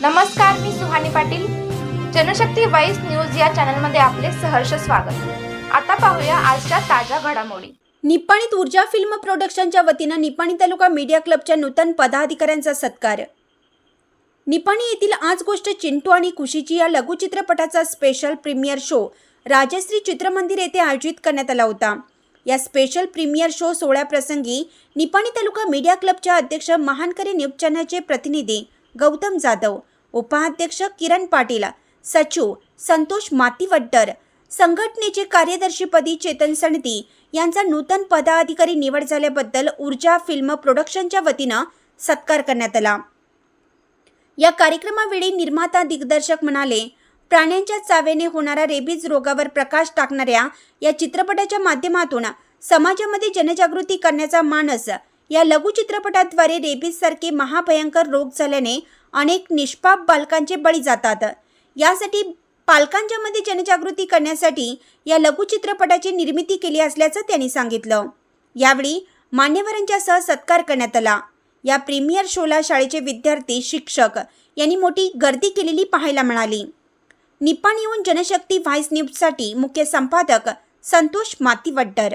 नमस्कार मी Suhani Patil. Janshakti voice news या चॅनलमध्ये आपले सहर्ष स्वागत. आता पाहूया आजच्या ताज्या घडामोडी. निपाणीत ऊर्जा फिल्म प्रोडक्शनच्या वतीनं निपाणी तालुका मीडिया क्लबच्या नूतन पदाधिकाऱ्यांचा सत्कार. निपाणी येथील आज गोष्ट चिंटू आणि खुशीची या लघुचित्रपटाचा special premiere show Rajshri Chitramandir येथे आयोजित करण्यात आला होता. या स्पेशल प्रीमियर शो सोहळ्याप्रसंगी निपाणी तालुका मीडिया क्लबच्या अध्यक्ष महानकरी न्यूज चॅनलचे प्रतिनिधी गौतम जाधव. उपाध्यक्ष किरण पाटील सचिव संतोष मातीवड्डर संघटनेचे कार्यदर्शीपदी चेतन सणती यांचा नूतन पदाधिकारी निवड झाल्याबद्दल ऊर्जा फिल्म प्रोडक्शनच्या वतीनं सत्कार करण्यात आला. या कार्यक्रमावेळी निर्माता दिग्दर्शक म्हणाले प्राण्यांच्या चावेने होणाऱ्या रेबीज रोगावर प्रकाश टाकणाऱ्या या चित्रपटाच्या माध्यमातून समाजामध्ये जनजागृती करण्याचा मानस या लघुचित्रपटाद्वारे रेबीज सारखे महाभयंकर रोग झाल्याने अनेक निष्पाप बालकांचे बळी जातात. यासाठी पालकांच्या मध्ये जनजागृती करण्यासाठी या लघुचित्रपटाची निर्मिती केली असल्याचं त्यांनी सांगितलं. यावेळी मान्यवरांच्या सह सत्कार करण्यात आला. या प्रीमियर शोला शाळेचे विद्यार्थी शिक्षक यांनी मोठी गर्दी केलेली पाहायला मिळाली. निपाण येऊन जनशक्ती व्हाईस न्यूजसाठी मुख्य संपादक संतोष मातीवड्डर